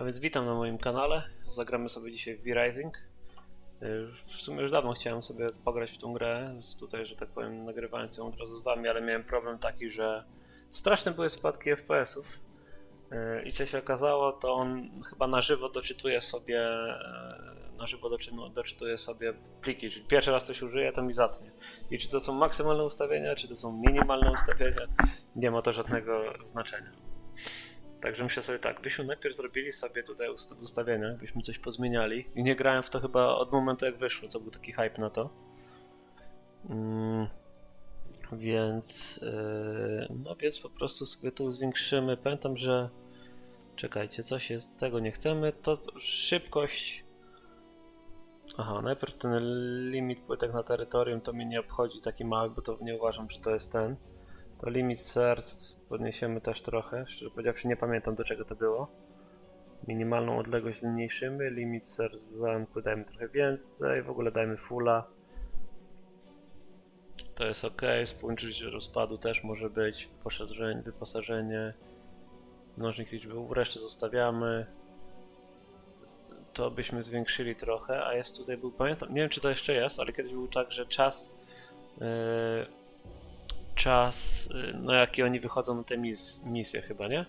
A więc witam na moim kanale. Zagramy sobie dzisiaj w V-Rising. Y, W sumie już dawno chciałem sobie pograć w tą grę, tutaj, że tak powiem, nagrywając ją od razu z wami, ale miałem problem taki, że straszne były spadki FPS-ów. Y, I co się okazało, to on chyba na żywo doczytuje sobie e, na żywo doczynu- doczytuje sobie pliki, czyli pierwszy raz coś użyję, to mi zatnie. I czy to są maksymalne ustawienia, czy to są minimalne ustawienia, nie ma to żadnego znaczenia. Także myślę sobie tak, byśmy najpierw zrobili sobie tutaj w ustawieniach, byśmy coś pozmieniali. I nie grałem w to chyba od momentu jak wyszło, co był taki hype na to. Mm, więc, yy, no więc po prostu sobie tu zwiększymy. Pamiętam, że czekajcie, coś jest, tego nie chcemy. To to szybkość. Aha, najpierw ten limit płytek na terytorium to mnie nie obchodzi taki mały, bo to nie uważam, że to jest ten. To limit serc podniesiemy też trochę. Szczerze powiedziawszy, nie pamiętam do czego to było. Minimalną odległość zmniejszymy. Limit serc w zamku dajmy trochę więcej. W ogóle dajmy fulla. To jest ok. Współczucie rozpadu też może być. Wyposażenie. wyposażenie. Mnożnik liczby u reszty zostawiamy. To byśmy zwiększyli trochę, a jest tutaj był, pamiętam, nie wiem czy to jeszcze jest, ale kiedyś był tak, że czas yy, czas, y, no jaki oni wychodzą na te mis misje chyba, nie?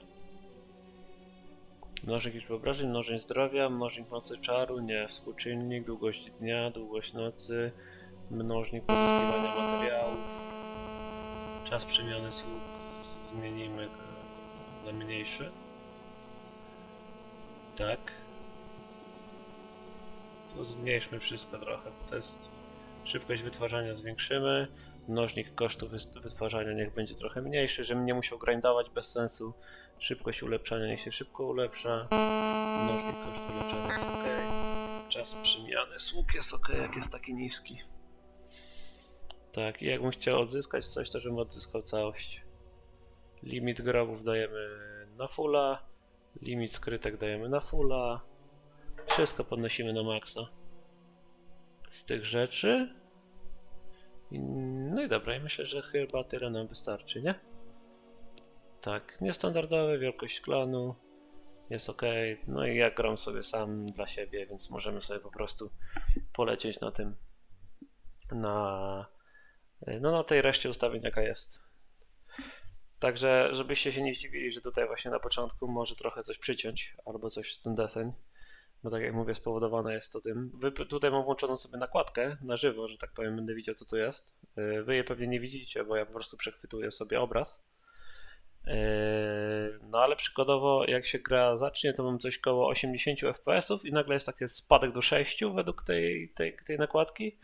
Mnożnik liczby obrażeń, mnożeń zdrowia, mnożnik mocy czaru, nie, współczynnik, długość dnia, długość nocy, mnożnik pozyskiwania materiałów, czas przemiany zmienimy na mniejszy. Tak. To zmniejszmy wszystko trochę, to jest szybkość wytwarzania zwiększymy. Mnożnik kosztów wytwarzania niech będzie trochę mniejszy, żebym nie musiał grindować bez sensu. Szybkość ulepszania niech się szybko ulepsza. Mnożnik kosztów ulepszania jest ok. Czas przemiany sług jest ok, jak jest taki niski. Tak, i jakbym chciał odzyskać coś, to żebym odzyskał całość. Limit grobów dajemy na fulla. Limit skrytek dajemy na fulla. Wszystko podnosimy na maksa. Z tych rzeczy No i dobra, i myślę, że chyba tyle nam wystarczy, nie? Tak, niestandardowe, wielkość klanu jest ok. No i ja gram sobie sam dla siebie, więc możemy sobie po prostu polecieć na tym, na, no na tej reszcie ustawień jaka jest. Także, żebyście się nie zdziwili, że tutaj właśnie na początku może trochę coś przyciąć, albo coś w ten deseń. Bo tak jak mówię, spowodowane jest to tym. Wy tutaj mam włączoną sobie nakładkę na żywo, że tak powiem, będę widział co tu jest. Yy, Wy je pewnie nie widzicie, bo ja po prostu przechwytuję sobie obraz. Yy, No ale przykładowo, jak się gra zacznie, to mam coś koło 80 FPS-ów i nagle jest taki spadek do 6 według tej, tej, tej nakładki.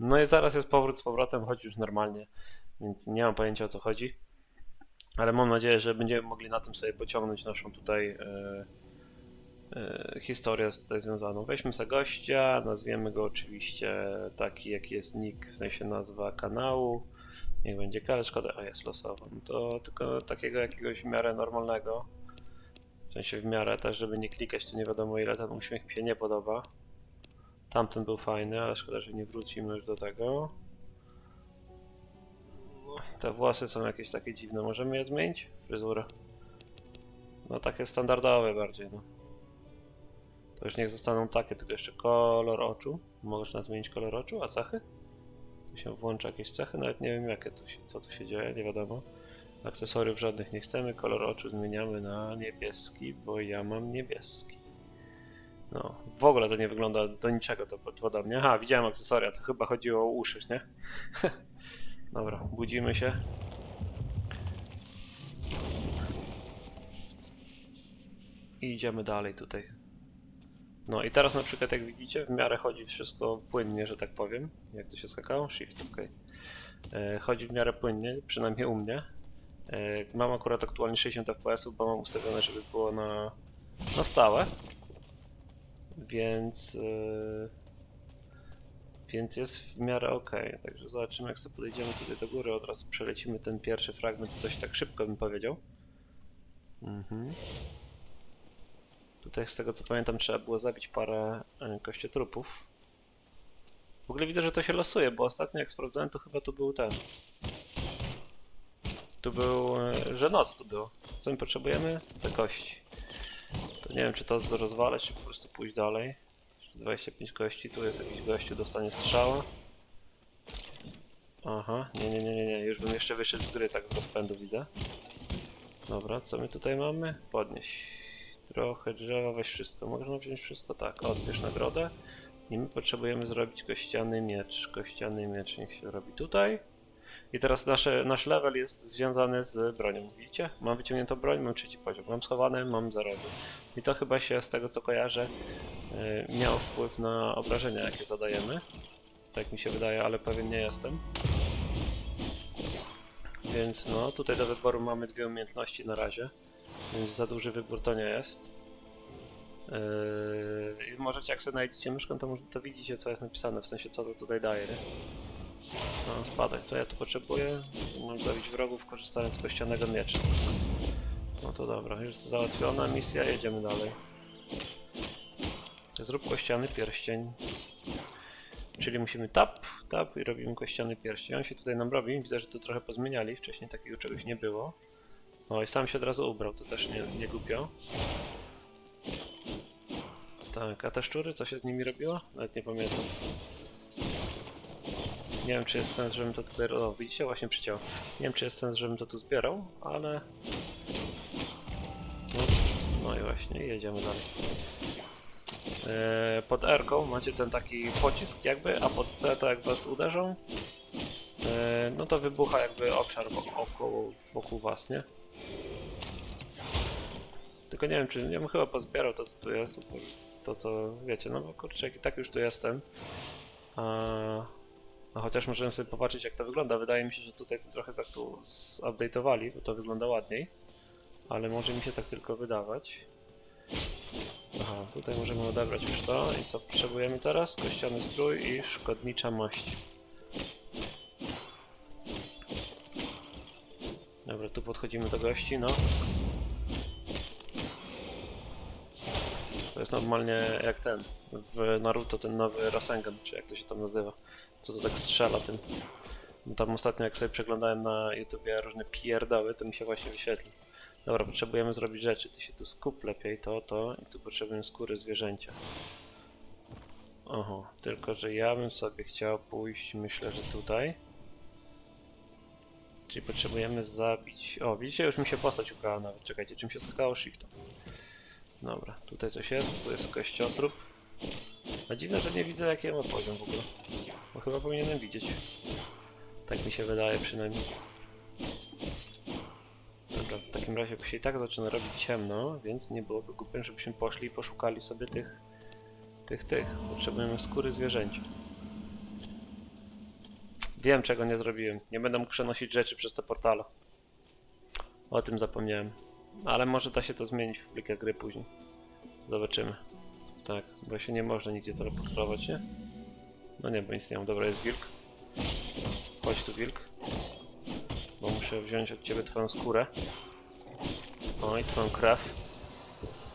No i zaraz jest powrót z powrotem, chodzi już normalnie, więc nie mam pojęcia o co chodzi. Ale mam nadzieję, że będziemy mogli na tym sobie pociągnąć naszą tutaj. Yy, e, historię jest tutaj związaną. Weźmy sobie gościa, nazwiemy go oczywiście taki, jaki jest nick, w sensie nazwa kanału. Niech będzie ale szkoda, a jest losowo. No to tylko takiego jakiegoś w miarę normalnego. W sensie w miarę też, żeby nie klikać, to nie wiadomo ile ten uśmiech mi się nie podoba. Tamten był fajny, ale szkoda, że nie wrócimy już do tego. Te włosy są jakieś takie dziwne. Możemy je zmienić? Fryzurę. No takie standardowe bardziej, no. To już niech zostaną takie, tylko jeszcze kolor oczu. Można zmienić kolor oczu, a cechy? Tu się włącza jakieś cechy, nawet nie wiem jakie się, co tu się dzieje, nie wiadomo. Akcesoriów żadnych nie chcemy, kolor oczu zmieniamy na niebieski, bo ja mam niebieski. No, w ogóle to nie wygląda do niczego to pod- podobnie. Aha, widziałem akcesoria, to chyba chodziło o uszy, nie? Dobra, budzimy się. I idziemy dalej tutaj. No i teraz na przykład jak widzicie, w miarę chodzi wszystko płynnie, że tak powiem. Jak to się skakało? Shift, ok. E, chodzi w miarę płynnie, przynajmniej u mnie. E, mam akurat aktualnie 60 fps, bo mam ustawione, żeby było na, na stałe. Więc... E, więc jest w miarę ok. Także zobaczymy, jak sobie podejdziemy tutaj do góry, od razu przelecimy ten pierwszy fragment dość tak szybko, bym powiedział. Mhm. Tutaj z tego co pamiętam trzeba było zabić parę e, kościotrupów. W ogóle widzę, że to się losuje, bo ostatnio jak sprawdzałem to chyba tu był ten. Tu był, e, że noc tu było. Co my potrzebujemy? Te kości. To nie wiem, czy to rozwalać, czy po prostu pójść dalej. 25 kości, tu jest jakiś gościu, dostanie strzała. Aha, nie, nie, nie, nie, nie, już bym jeszcze wyszedł z gry, tak z rozpędu widzę. Dobra, co my tutaj mamy? Podnieś. Trochę drzewa, weź wszystko. Można wziąć wszystko, tak. Odbierz nagrodę. I my potrzebujemy zrobić kościany miecz. Kościany miecz niech się robi tutaj. I teraz nasze, nasz level jest związany z bronią. Widzicie? Mam wyciągniętą broń, mam trzeci poziom. Mam schowane, mam zarody. I to chyba się z tego co kojarzę yy, miało wpływ na obrażenia jakie zadajemy. Tak mi się wydaje, ale pewien nie jestem. Więc no, tutaj do wyboru mamy dwie umiejętności na razie. Więc za duży wybór to nie jest. Yy, możecie, jak sobie znajdziecie myszką, to, to widzicie, co jest napisane, w sensie co to tutaj daje, nie? No, badaj, co ja tu potrzebuję? Mam zabić wrogów korzystając z kościanego miecza. No to dobra, już załatwiona misja, jedziemy dalej. Zrób kościany pierścień. Czyli musimy tap, tap i robimy kościany pierścień. On się tutaj nam robi, widzę, że to trochę pozmieniali, wcześniej takiego czegoś nie było. No i sam się od razu ubrał, to też nie, nie głupio. Tak, a te szczury, co się z nimi robiło? Nawet nie pamiętam. Nie wiem, czy jest sens, żebym to tutaj... O, widzicie? Właśnie przyciął. Nie wiem, czy jest sens, żebym to tu zbierał, ale... No, no i właśnie, jedziemy dalej. E, pod R macie ten taki pocisk jakby, a pod C to jak was uderzą, e, no to wybucha jakby obszar wokół, wokół was, nie? Tylko nie wiem, czy nie bym chyba pozbierał to, co tu jest, to co wiecie, no bo kurczę, jak i tak już tu jestem. A, a chociaż możemy sobie popatrzeć, jak to wygląda. Wydaje mi się, że tutaj to trochę zaktu- zupdate'owali, bo to wygląda ładniej. Ale może mi się tak tylko wydawać. Aha, tutaj możemy odebrać już to. I co potrzebujemy teraz? Kościany strój i szkodnicza maść. Dobra, tu podchodzimy do gości, no. To jest normalnie jak ten, w Naruto ten nowy Rasengan, czy jak to się tam nazywa. Co to tak strzela tym. Tam ostatnio jak sobie przeglądałem na YouTubie różne pierdoły, to mi się właśnie wyświetli. Dobra, potrzebujemy zrobić rzeczy. Ty się tu skup lepiej, to, to i tu potrzebujemy skóry zwierzęcia. Oho, tylko że ja bym sobie chciał pójść, myślę, że tutaj. Czyli potrzebujemy zabić... O, widzicie, już mi się postać ubrała nawet. Czekajcie, czym się spotkało? Shiftem. Dobra, tutaj coś jest, to jest kościotrup. A dziwne, że nie widzę jaki ma poziom w ogóle. Bo chyba powinienem widzieć. Tak mi się wydaje przynajmniej. Dobra, w takim razie się i tak zaczyna robić ciemno, więc nie byłoby głupiem, żebyśmy poszli i poszukali sobie tych... tych, tych. Potrzebujemy skóry zwierzęcia. Wiem, czego nie zrobiłem. Nie będę mógł przenosić rzeczy przez te portale. O tym zapomniałem. Ale może da się to zmienić w plikach gry później. Zobaczymy. Tak, bo się nie można nigdzie teleportować, nie? No nie, bo nic nie mam. Dobra, jest wilk. Chodź tu, wilk. Bo muszę wziąć od ciebie twoją skórę. O, i twoją krew.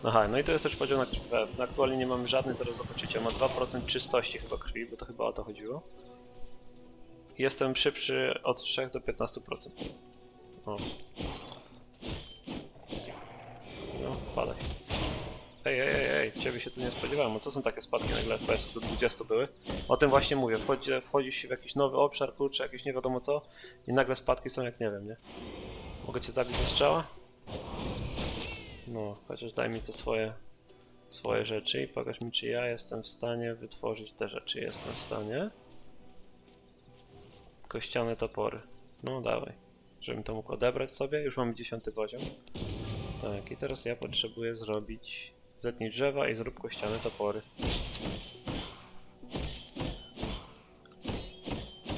Aha, no i to jest też podział na krwi. No, aktualnie nie mamy żadnej, zaraz zobaczycie. Ma 2% czystości chyba krwi, bo to chyba o to chodziło. Jestem szybszy od 3 do 15%. O. Padaj. Ej, ej, ej, ej, ciebie się tu nie spodziewałem. A co są takie spadki nagle FPS do 20 były? O tym właśnie mówię. Wchodzi, wchodzisz w jakiś nowy obszar, kurczę, jakieś nie wiadomo co i nagle spadki są jak nie wiem, nie? Mogę cię zabić ze strzała? No, chociaż daj mi te swoje, swoje rzeczy i pokaż mi, czy ja jestem w stanie wytworzyć te rzeczy. Jestem w stanie. Kościane topory. No, dawaj. Żebym to mógł odebrać sobie. Już mamy dziesiąty poziom. Tak, i teraz ja potrzebuję zrobić... Zetnij drzewa i zrób kościane topory.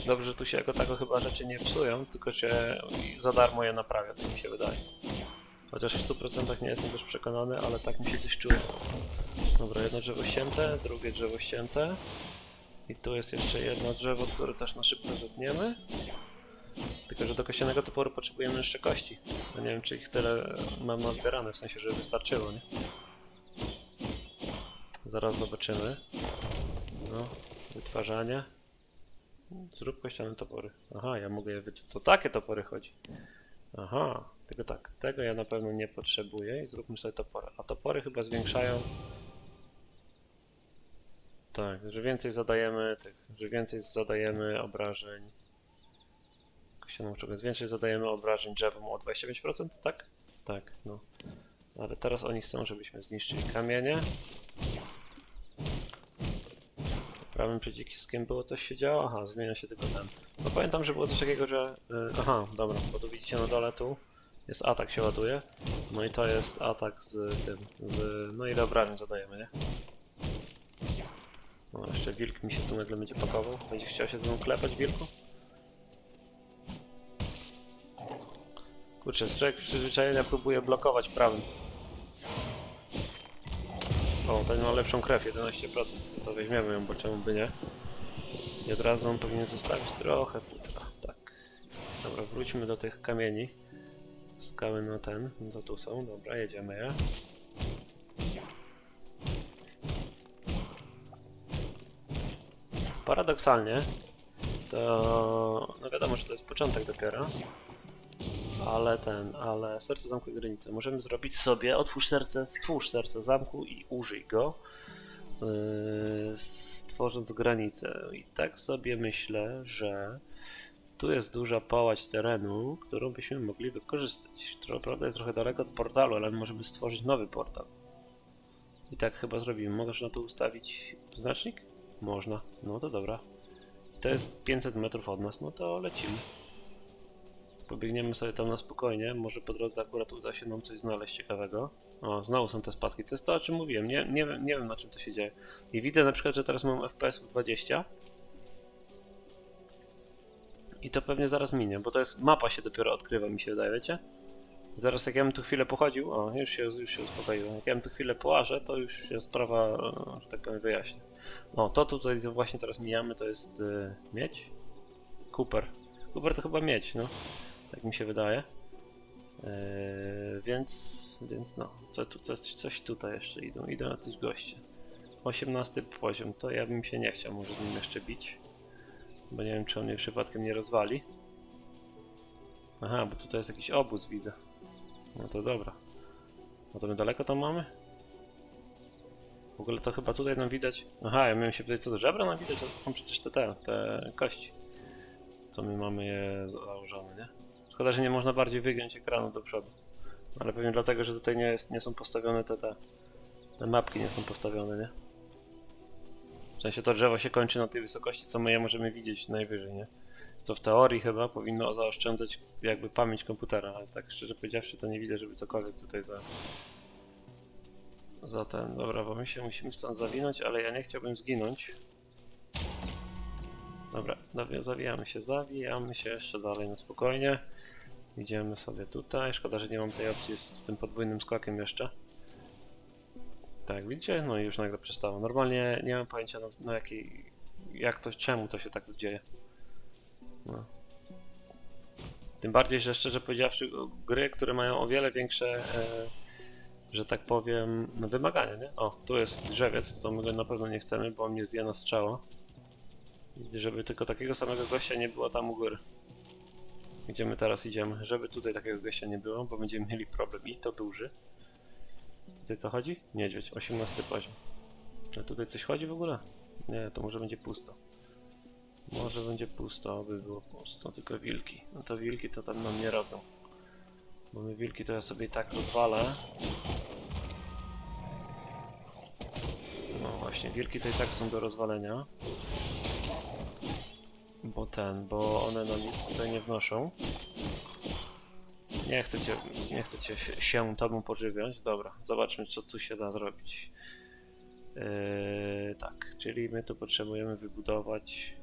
Dobrze, tu się jako tako chyba rzeczy nie psują, tylko się za darmo je naprawia, tak mi się wydaje. Chociaż w 100% nie jestem też przekonany, ale tak mi się coś czuje. Dobra, jedno drzewo ścięte, drugie drzewo ścięte. I tu jest jeszcze jedno drzewo, które też na szybko zetniemy. Tylko, że do kościanego toporu potrzebujemy jeszcze kości. No nie wiem, czy ich tyle mam nazbierane, w sensie, że wystarczyło, nie? Zaraz zobaczymy. No, wytwarzanie. Zrób kościane topory. Aha, ja mogę je wytworzyć. To takie topory chodzi. Aha, tylko tak, tego ja na pewno nie potrzebuję i zróbmy sobie topory. A topory chyba zwiększają... Tak, że więcej zadajemy tych, że więcej zadajemy obrażeń... Kościaną czegoś, więcej zadajemy obrażeń drzewom o 25%, tak? Tak, no. Ale teraz oni chcą, żebyśmy zniszczyli kamienie. Prawym przyciskiem było coś się działo? Aha, zmienia się tylko ten. No pamiętam, że było coś takiego, że... y, aha, dobra, bo tu widzicie na dole tu jest atak się ładuje. No i to jest atak z tym, z... no ile obrażeń zadajemy, nie? No jeszcze wilk mi się tu nagle będzie pakował. Będzie chciał się ze mną klepać, wilku? Kurczę, człowiek przyzwyczajenia próbuje blokować prawym. O, ten ma lepszą krew, 11%. No to weźmiemy ją, bo czemu by nie? I od razu on powinien zostawić trochę futra. Tak. Dobra, wróćmy do tych kamieni. Skały na ten, no to tu są. Dobra, jedziemy je. Paradoksalnie, to no wiadomo, że to jest początek dopiero. Ale ten, ale serce zamku i granice. Możemy zrobić sobie, otwórz serce, stwórz serce zamku i użyj go, yy, stworząc granicę. I tak sobie myślę, że tu jest duża pałać terenu, którą byśmy mogli wykorzystać. To prawda jest trochę daleko od portalu, ale możemy stworzyć nowy portal. I tak chyba zrobimy. Możesz na to ustawić znacznik? Można. No to dobra. To jest 500 metrów od nas, no to lecimy. Pobiegniemy sobie tam na spokojnie, może po drodze akurat uda się nam coś znaleźć ciekawego. O, znowu są te spadki, to jest to o czym mówiłem, nie, nie, wiem- nie wiem na czym to się dzieje. I widzę na przykład, że teraz mam FPS 20. I to pewnie zaraz minie, bo to jest, mapa się dopiero odkrywa mi się wydaje, wiecie? Zaraz jak ja bym tu chwilę pochodził, o już się, już się uspokoiłem, jak ja bym tu chwilę połażę, to już się sprawa, że tak powiem, wyjaśni. O, to tutaj właśnie teraz mijamy, to jest y, miedź? Cooper. Cooper to chyba miedź, no. Tak mi się wydaje. Yy, więc, więc no, co tu, coś, coś tutaj jeszcze idą, idą jacyś goście. 18 poziom, to ja bym się nie chciał może z nim jeszcze bić. Bo nie wiem, czy on mnie przypadkiem nie rozwali. Aha, bo tutaj jest jakiś obóz, widzę. No to dobra. No to my daleko tam mamy? W ogóle to chyba tutaj nam widać. Aha, ja miałem się pytać, co to żebra nam widać, to są przecież te, te, te kości. Co my mamy je założone, nie? Szkoda, że nie można bardziej wygiąć ekranu do przodu. Ale pewnie dlatego, że tutaj nie, jest, nie są postawione te, te, te mapki nie są postawione, nie? W sensie to drzewo się kończy na tej wysokości, co my je możemy widzieć najwyżej, nie? Co w teorii chyba powinno zaoszczędzać jakby pamięć komputera, ale tak szczerze powiedziawszy to nie widzę, żeby cokolwiek tutaj za... Za ten, dobra, bo my się musimy stąd zawinąć, ale ja nie chciałbym zginąć. Dobra, zawi- zawijamy się, zawijamy się jeszcze dalej na spokojnie. Idziemy sobie tutaj. Szkoda, że nie mam tej opcji z tym podwójnym skokiem jeszcze. Tak, widzicie? No i już nagle przestało. Normalnie nie mam pojęcia na, na jakiej, jak to, czemu to się tak dzieje. No. Tym bardziej, że szczerze powiedziawszy, gry, które mają o wiele większe, e, że tak powiem, no, wymagania, nie? O, tu jest drzewiec, co my na pewno nie chcemy, bo mnie zje na strzała. Żeby tylko takiego samego gościa nie było tam u góry. Gdzie my teraz idziemy? Żeby tutaj takiego gościa nie było, bo będziemy mieli problem i to duży. Tutaj co chodzi? Niedźwiedź, 18 poziom. A tutaj coś chodzi w ogóle? Nie, to może będzie pusto. Może będzie pusto, aby było pusto, tylko wilki. No to wilki to tam nam nie robią. Bo my wilki to ja sobie i tak rozwalę. No właśnie, wilki to i tak są do rozwalenia. Bo ten, bo one nam nic tutaj nie wnoszą. Nie chcę nie chcę cię się, tobą pożywiać. Dobra, zobaczmy co tu się da zrobić. Yy, tak, czyli my tu potrzebujemy wybudować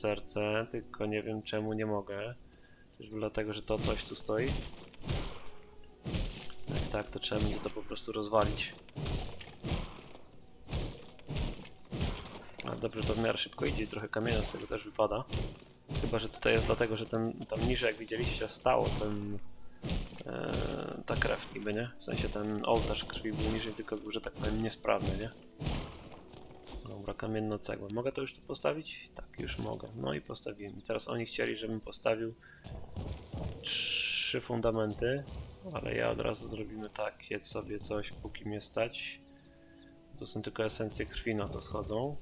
serce, tylko nie wiem czemu nie mogę. Czyżby dlatego, że to coś tu stoi? Jak tak, to trzeba będzie to po prostu rozwalić. Ale dobrze, to w miarę szybko idzie trochę kamienia z tego też wypada. Chyba, że tutaj jest dlatego, że ten, tam niżej, jak widzieliście, stało ten, e, ta krew niby, nie? W sensie ten ołtarz krwi był niżej, tylko był, że tak powiem, niesprawny, nie? Dobra, kamienna cegła. Mogę to już tu postawić? Tak, już mogę. No i postawiłem. I teraz oni chcieli, żebym postawił trzy fundamenty, ale ja od razu zrobimy tak, jedz sobie coś, póki mnie stać. To są tylko esencje krwi na co schodzą.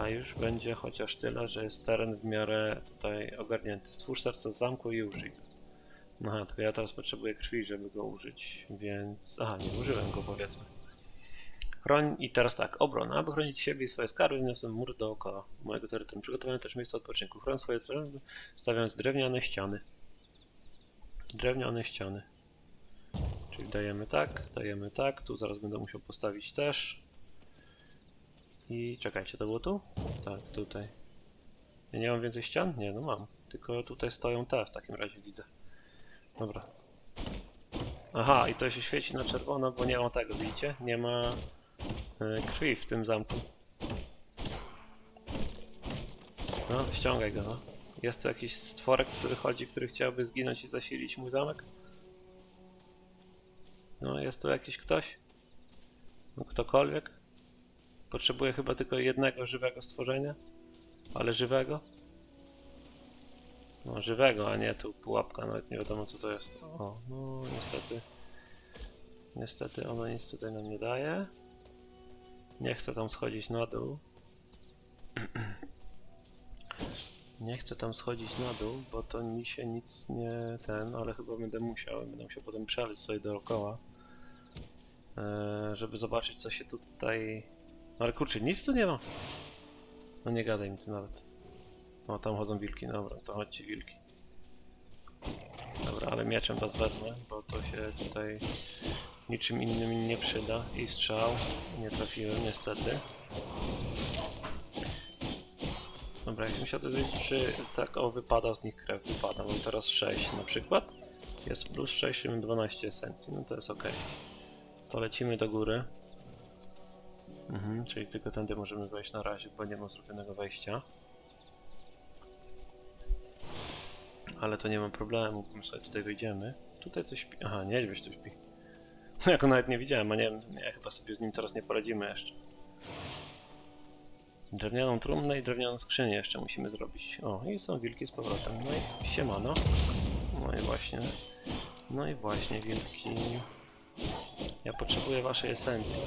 A już będzie chociaż tyle, że jest teren w miarę tutaj ogarnięty. Stwórz serce z zamku i użyj go. No, Aha, tylko ja teraz potrzebuję krwi, żeby go użyć, więc... Aha, nie użyłem go powiedzmy. Chroń i teraz tak, obrona. Aby chronić siebie i swoje skarby, wniosłem mur dookoła mojego terytorium. Przygotowałem też miejsce odpoczynku. Chroń swoje terytorium, stawiając drewniane ściany. Drewniane ściany. Czyli dajemy tak, dajemy tak. Tu zaraz będę musiał postawić też. I czekajcie, to było tu? Tak, tutaj. Ja nie mam więcej ścian? Nie, no mam. Tylko tutaj stoją te w takim razie widzę. Dobra. Aha, i to się świeci na czerwono, bo nie ma tego, widzicie? Nie ma e, krwi w tym zamku. No, ściągaj go, no. Jest tu jakiś stworek, który chodzi, który chciałby zginąć i zasilić mój zamek? No, jest tu jakiś ktoś? No, ktokolwiek? Potrzebuję chyba tylko jednego żywego stworzenia? Ale żywego? No, żywego, a nie tu pułapka, nawet nie wiadomo co to jest. O, no niestety. Niestety ono nic tutaj nam nie daje. Nie chcę tam schodzić na dół. Nie chcę tam schodzić na dół, bo to mi się nic nie ten, ale chyba będę musiał. Będę musiał potem przeleć sobie dookoła. e, Żeby zobaczyć co się tutaj... No ale kurczę, nic tu nie ma. No nie gadaj mi tu nawet. O, tam chodzą wilki, dobra, to chodźcie wilki. Dobra, ale mieczem was wezmę, bo to się tutaj niczym innym nie przyda. I strzał, nie trafiłem niestety. Dobra, jak mi się dowiedzieć, czy tak o wypada z nich krew, wypada. Mam teraz 6 na przykład. Jest plus 6, czyli mam 12 esencji, no to jest ok. To lecimy do góry. Mhm, czyli tylko tędy możemy wejść na razie, bo nie ma zrobionego wejścia. Ale to nie ma problemu, my sobie tutaj wyjdziemy. Tutaj coś śpi. Aha, niedźwiedź tu śpi. No ja go nawet nie widziałem, a nie wiem, nie, chyba sobie z nim teraz nie poradzimy jeszcze. Drewnianą trumnę i drewnianą skrzynię jeszcze musimy zrobić. O, i są wilki z powrotem. No i siemano. No i właśnie. No i właśnie, wilki. Ja potrzebuję waszej esencji.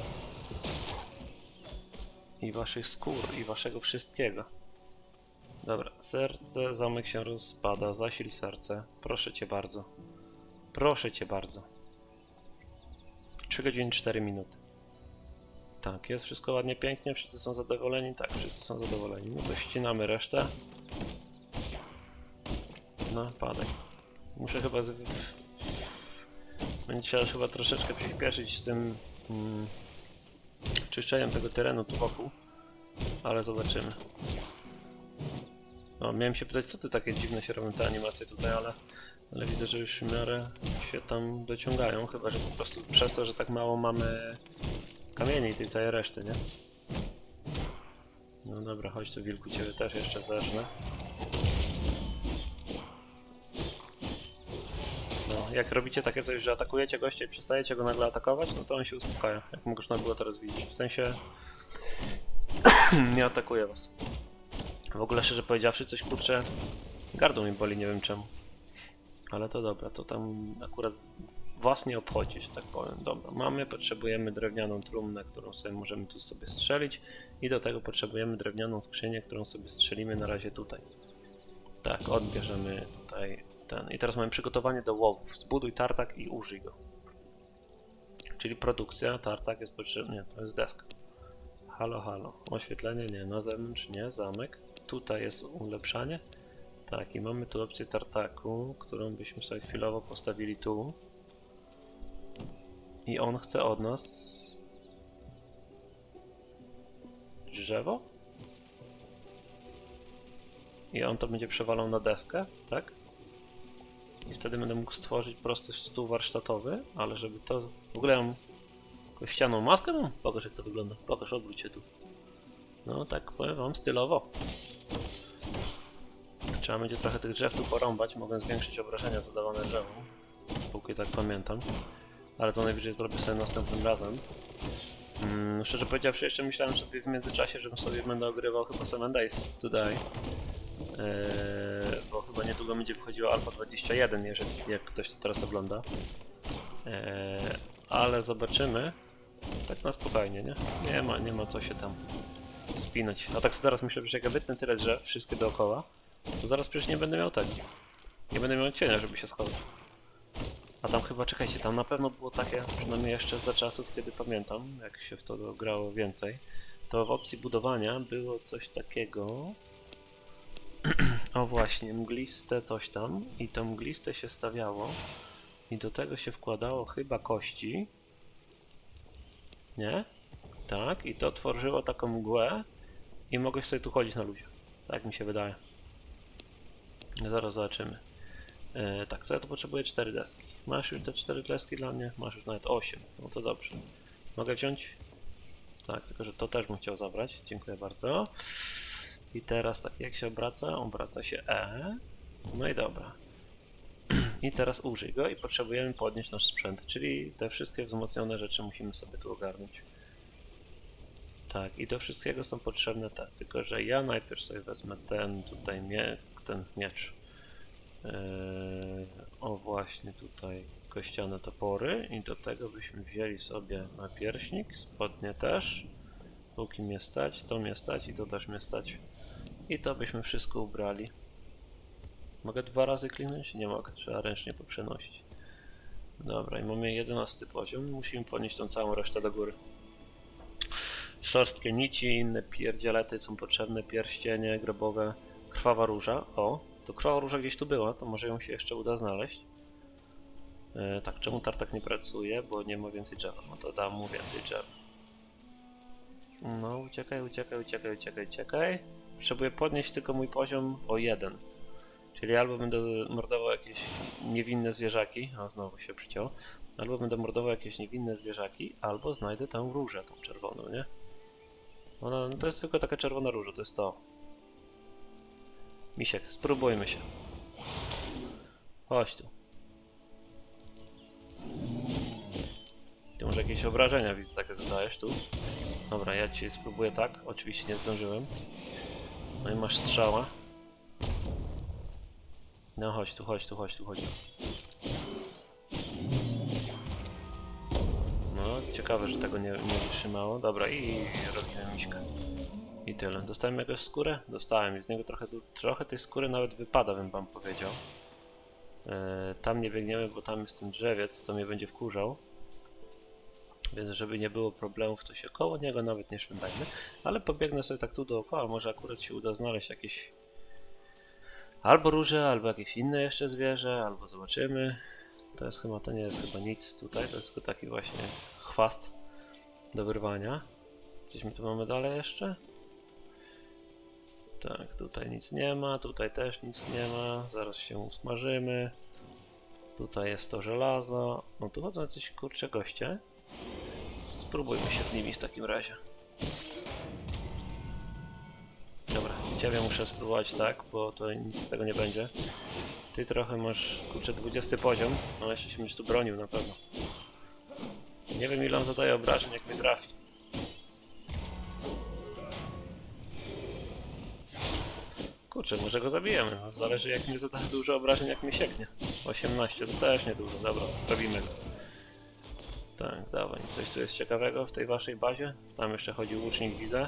I waszych skór, i waszego wszystkiego. Dobra, serce, zamek się rozpada, zasil serce. Proszę cię bardzo. Proszę cię bardzo. 3 godziny 4 minuty. Tak, jest wszystko ładnie, pięknie, wszyscy są zadowoleni? Tak, wszyscy są zadowoleni. No to ścinamy resztę. No, padaj. Muszę chyba z... Będzie trzeba chyba troszeczkę przyspieszyć z tym mm, czyszczeniem tego terenu tu wokół. Ale zobaczymy. No, miałem się pytać, co tu takie dziwne się robią te animacje tutaj, ale, ale widzę, że już w miarę się tam dociągają, chyba że po prostu przez to, że tak mało mamy kamieni i tej całej reszty, nie? No dobra, chodź tu wilku, ciebie też jeszcze zerżnę. Jak robicie takie coś, że atakujecie gościa i przestajecie go nagle atakować, no to on się uspokaja, jak można było teraz widzieć. W sensie nie atakuje was. W ogóle szczerze powiedziawszy, coś kurczę, gardło mi boli, nie wiem czemu. Ale to dobra, to tam akurat was nie obchodzi, że tak powiem. Dobra, mamy, potrzebujemy drewnianą trumnę, którą sobie możemy tu sobie strzelić i do tego potrzebujemy drewnianą skrzynię, którą sobie strzelimy na razie tutaj. Tak, odbierzemy tutaj ten. I teraz mamy przygotowanie do łowów. Zbuduj tartak i użyj go. Czyli produkcja, tartak jest potrzebny, nie, to jest deska. Halo, halo. Oświetlenie nie, na zewnątrz nie, zamek. Tutaj jest ulepszanie. Tak, i mamy tu opcję tartaku, którą byśmy sobie chwilowo postawili tu. I on chce od nas drzewo. I on to będzie przewalał na deskę, tak? I wtedy będę mógł stworzyć prosty stół warsztatowy, ale żeby to... W ogóle mam kościaną maskę mam? Pokaż jak to wygląda. Pokaż, obróć się tu. No tak powiem wam stylowo. Trzeba będzie trochę tych drzew tu porąbać, mogę zwiększyć obrażenia zadawane drzewom. Póki tak pamiętam. Ale to najwyżej zrobię sobie następnym razem. Mm, szczerze powiedziawszy, jeszcze myślałem sobie w międzyczasie, żebym sobie będę ogrywał chyba Seven Days Today. Eee, niedługo będzie wychodziło Alpha 21, jeżeli jak ktoś to teraz ogląda. Eee, ale zobaczymy. Tak na spokojnie, nie? Nie ma, nie ma co się tam spinać. A tak zaraz myślę, że jak ja wytnę tyle drzew, wszystkie dookoła, to zaraz przecież nie będę miał tego. Nie będę miał cienia, żeby się schować. A tam chyba, czekajcie, tam na pewno było takie, przynajmniej jeszcze za czasów, kiedy pamiętam, jak się w to grało więcej, to w opcji budowania było coś takiego. o właśnie, mgliste coś tam i to mgliste się stawiało i do tego się wkładało chyba kości. Nie? Tak, i to tworzyło taką mgłę i mogłeś sobie tu chodzić na luzie. Tak mi się wydaje. Zaraz zobaczymy. E, tak, co ja tu potrzebuję? 4 deski. Masz już te 4 deski dla mnie? Masz już nawet 8. No to dobrze. Mogę wziąć? Tak, tylko że to też bym chciał zabrać. Dziękuję bardzo. I teraz tak, jak się obraca? Obraca się E. No i dobra. I teraz użyj go i potrzebujemy podnieść nasz sprzęt, czyli te wszystkie wzmocnione rzeczy musimy sobie tu ogarnąć. Tak, i do wszystkiego są potrzebne te, tylko że ja najpierw sobie wezmę ten tutaj mie ten miecz. Eee, o właśnie tutaj kościane topory i do tego byśmy wzięli sobie napierśnik, spodnie też. Póki mnie stać, to mnie stać i to też mnie stać. I to byśmy wszystko ubrali. Mogę dwa razy kliknąć? Nie mogę, trzeba ręcznie poprzenosić. Dobra, i mamy 11 poziom. Musimy podnieść tą całą resztę do góry. Szorstkie nici, inne pierdzielety są potrzebne, pierścienie grobowe, krwawa róża. O, to krwawa róża gdzieś tu była, to może ją się jeszcze uda znaleźć. E, tak, czemu tartak nie pracuje? Bo nie ma więcej drzewa. No to dam mu więcej drzewa. No, uciekaj, uciekaj, uciekaj, uciekaj, uciekaj. Potrzebuję podnieść tylko mój poziom o jeden. Czyli albo będę mordował jakieś niewinne zwierzaki, o znowu się przyciął, albo będę mordował jakieś niewinne zwierzaki, albo znajdę tę różę, tą czerwoną, nie? Ona, to jest tylko taka czerwona róża, to jest to. Misiek, spróbujmy się. Chodź tu. Ty może jakieś obrażenia widzę takie zadajesz tu. Dobra, ja ci spróbuję tak. Oczywiście nie zdążyłem. No i masz strzała. No chodź tu, chodź tu, chodź tu, chodź. No, ciekawe, że tego nie, nie wytrzymało. Dobra, i robimy miśkę. I tyle. Dostałem jakąś skórę? Dostałem i z niego trochę, trochę tej skóry nawet wypada, bym wam powiedział. E, tam nie biegniemy, bo tam jest ten drzewiec, co mnie będzie wkurzał. Więc żeby nie było problemów, to się koło niego nawet nie szwendajmy. Ale pobiegnę sobie tak tu dookoła, może akurat się uda znaleźć jakieś albo róże, albo jakieś inne jeszcze zwierzę, albo zobaczymy. To jest chyba, to nie jest chyba nic tutaj, to jest tylko taki właśnie chwast do wyrwania. Coś my tu mamy dalej jeszcze? Tak, tutaj nic nie ma, tutaj też nic nie ma, zaraz się usmażymy. Tutaj jest to żelazo. No tu chodzą jacyś kurcze goście. Spróbujmy się z nimi w takim razie. Dobra, ciebie muszę spróbować tak, bo to nic z tego nie będzie. Ty trochę masz, kurczę, 20 poziom, no jeszcze się będziesz tu bronił na pewno. Nie wiem ile on zadaje obrażeń, jak mnie trafi. Kurczę, może go zabijemy. No, zależy jak mi zada dużo obrażeń, jak mi sieknie. 18 to też niedużo. Dobra, robimy go. Tak, dawaj. Coś tu jest ciekawego w tej waszej bazie? Tam jeszcze chodzi łucznik, widzę.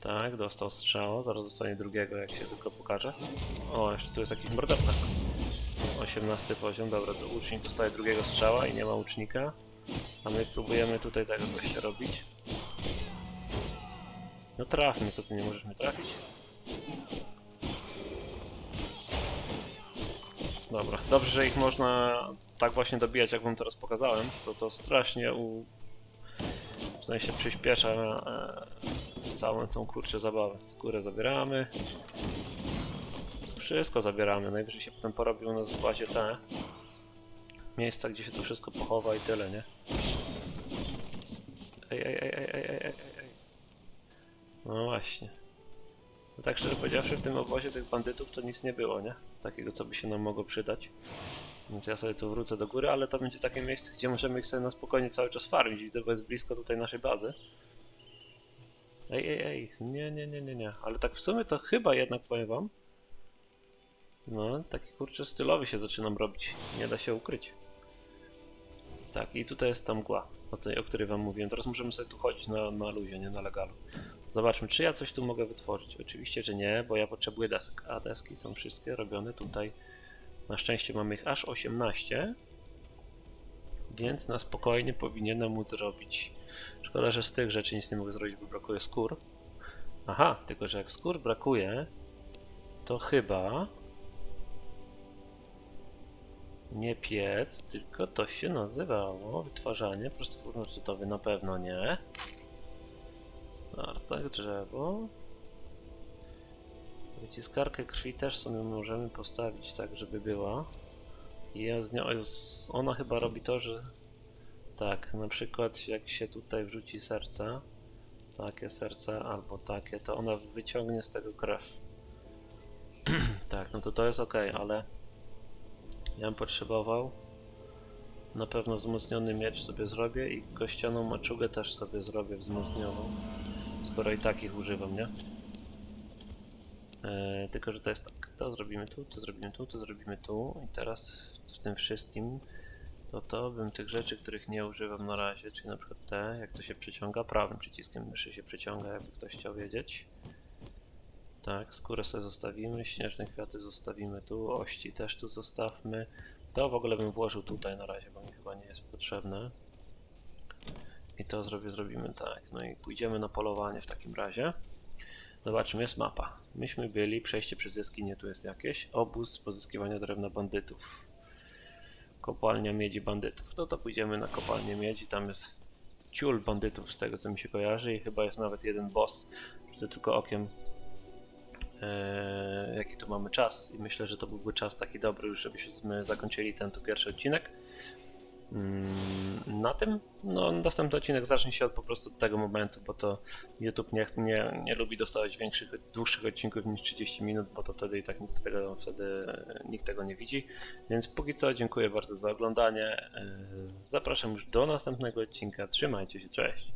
Tak, dostał strzał. Zaraz dostanie drugiego, jak się tylko pokaże. O, jeszcze tu jest jakiś morderca. 18 poziom, dobra, to łucznik dostaje drugiego strzała i nie ma łucznika. A my próbujemy tutaj tego gościa robić. No traf co ty nie możesz mnie trafić? Dobra, dobrze, że ich można tak właśnie dobijać, jak wam teraz pokazałem. To to strasznie u... W sensie przyspiesza e, całą tą kurczę zabawę. Skórę zabieramy. Wszystko zabieramy. Najwyżej się potem porobią u nas w bazie te miejsca, gdzie się to wszystko pochowa i tyle, nie? Ej, ej, ej, ej, ej, ej, ej. No właśnie. No tak szczerze powiedziawszy, w tym obozie tych bandytów to nic nie było, nie? Takiego, co by się nam mogło przydać. Więc ja sobie tu wrócę do góry, ale to będzie takie miejsce, gdzie możemy ich sobie na spokojnie cały czas farmić. Widzę, bo jest blisko tutaj naszej bazy. Ej, ej, ej, nie, nie, nie, nie, nie. Ale tak w sumie to chyba jednak powiem wam. No, taki kurczę stylowy się zaczynam robić. Nie da się ukryć. Tak, i tutaj jest ta mgła, o, co, o której wam mówiłem. Teraz możemy sobie tu chodzić na, na luzie, nie na legalu. Zobaczmy, czy ja coś tu mogę wytworzyć. Oczywiście, że nie, bo ja potrzebuję desek. A deski są wszystkie robione tutaj. Na szczęście mamy ich aż 18. Więc na spokojnie powinienem móc zrobić. Szkoda, że z tych rzeczy nic nie mogę zrobić, bo brakuje skór. Aha, tylko że jak skór brakuje, to chyba nie piec, tylko to się nazywało wytwarzanie szczytowy, na pewno nie. Artak, drzewo. Wyciskarkę krwi też sobie możemy postawić tak, żeby była. I ja z nią, ona chyba robi to, że tak, na przykład jak się tutaj wrzuci serce, takie serce albo takie, to ona wyciągnie z tego krew. tak, no to to jest ok, ale ja bym potrzebował na pewno wzmocniony miecz sobie zrobię i kościaną maczugę też sobie zrobię wzmocnioną. Skoro i tak ich używam, nie? E, tylko, że to jest tak. To zrobimy tu, to zrobimy tu, to zrobimy tu. I teraz w tym wszystkim to to bym tych rzeczy, których nie używam na razie, czyli na przykład te, jak to się przeciąga, prawym przyciskiem myszy się przeciąga, jakby ktoś chciał wiedzieć. Tak, skórę sobie zostawimy, śnieżne kwiaty zostawimy tu, ości też tu zostawmy. To w ogóle bym włożył tutaj na razie, bo mi chyba nie jest potrzebne. I to zrobię, zrobimy tak. No i pójdziemy na polowanie w takim razie. Zobaczmy, jest mapa. Myśmy byli, przejście przez jaskinię tu jest jakieś. Obóz pozyskiwania drewna bandytów. Kopalnia miedzi bandytów. No to pójdziemy na kopalnię miedzi, tam jest ciul bandytów z tego co mi się kojarzy i chyba jest nawet jeden boss. Rzucę tylko okiem Eee, jaki tu mamy czas i myślę, że to byłby czas taki dobry żebyśmy zakończyli ten tu pierwszy odcinek. Mm, Na tym, no następny odcinek zacznie się od po prostu tego momentu, bo to YouTube nie, nie, nie lubi dostawać większych, dłuższych odcinków niż 30 minut, bo to wtedy i tak nic z tego, wtedy e, nikt tego nie widzi. Więc póki co dziękuję bardzo za oglądanie. Eee, Zapraszam już do następnego odcinka. Trzymajcie się, cześć.